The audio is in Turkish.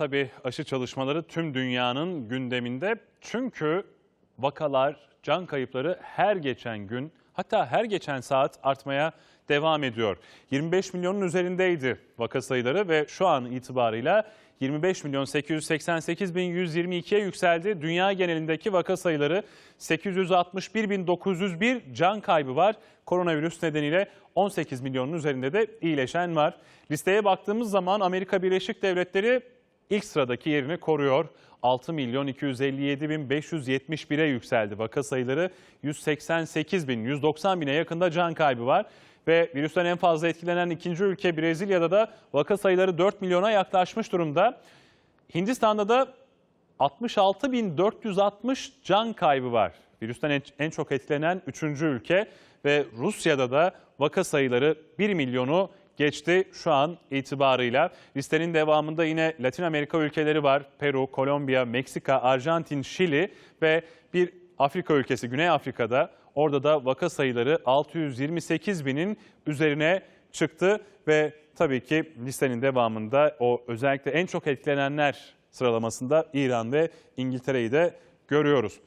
tabii aşı çalışmaları tüm dünyanın gündeminde. Çünkü vakalar, can kayıpları her geçen gün hatta her geçen saat artmaya devam ediyor. 25 milyonun üzerindeydi vaka sayıları ve şu an itibarıyla 25 milyon 888 bin 122'ye yükseldi. Dünya genelindeki vaka sayıları 861 bin 901 can kaybı var. Koronavirüs nedeniyle 18 milyonun üzerinde de iyileşen var. Listeye baktığımız zaman Amerika Birleşik Devletleri ilk sıradaki yerini koruyor. 6 milyon 257 bin 571'e yükseldi. Vaka sayıları 188 bin 190 bine yakında can kaybı var. Ve virüsten en fazla etkilenen ikinci ülke Brezilya'da da vaka sayıları 4 milyona yaklaşmış durumda. Hindistan'da da 66.460 can kaybı var. Virüsten en- çok etkilenen 3. ülke ve Rusya'da da vaka sayıları 1 milyonu geçti şu an itibarıyla. Listenin devamında yine Latin Amerika ülkeleri var. Peru, Kolombiya, Meksika, Arjantin, Şili ve bir Afrika ülkesi Güney Afrika'da. Orada da vaka sayıları 628 binin üzerine çıktı ve tabii ki listenin devamında o özellikle en çok etkilenenler sıralamasında İran ve İngiltere'yi de görüyoruz.